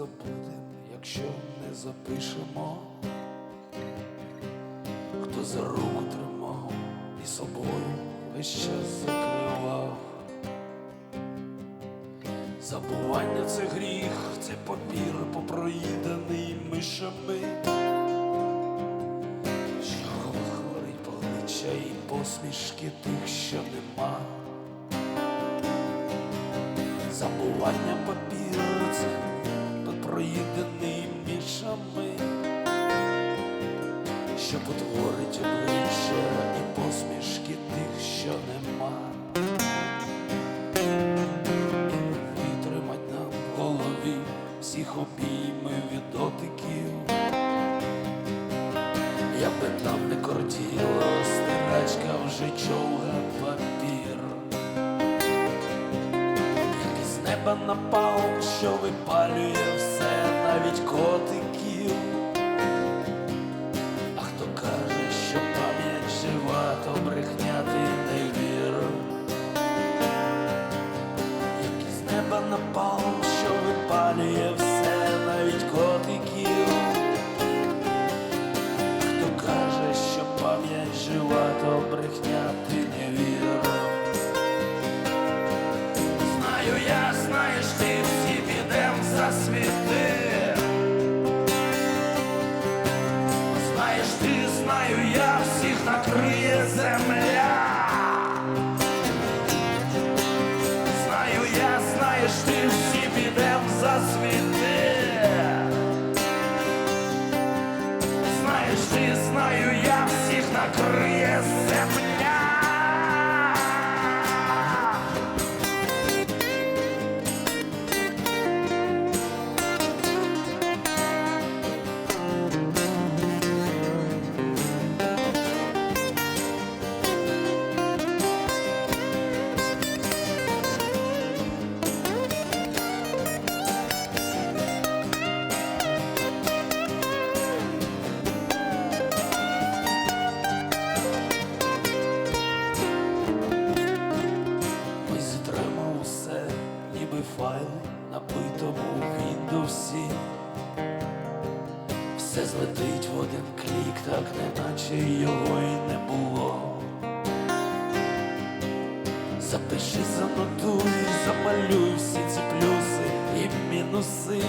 забудем, якщо не запишемо, хто за руку тримав і собою весь час закривав. Забування це гріх, це папір попроїданий мишами. Що хворить обличчя і посмішки тих, що нема. Забування папіру це попроїданий мішами, що потворить обличчя і посмішки тих, що нема. І витримать нам голові всіх обіймів і дотиків. Я би там не кортіла, стирачка вже човга папір. Як із неба напал, що випалює все, навіть котиків. А хто каже, що пам'ять жива, то брехня всіх земля. Знаю я, знаєш ти, всі підем за світи. Знаєш ти, знаю я, всіх накриє земля. Все злетить в один клік, так неначе його й не було. Запиши, занотуй, замалюй всі ці плюси і мінуси.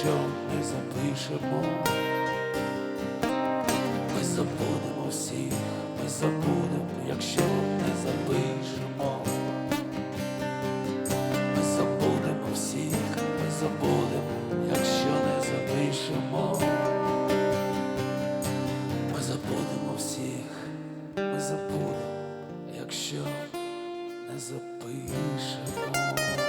Якщо не запишемо. Ми забудемо всіх, ми забудемо, якщо не запишемо. Ми забудемо всіх, ми забудемо, якщо не запишемо. Ми забудемо всіх, ми забудемо, якщо не запишемо.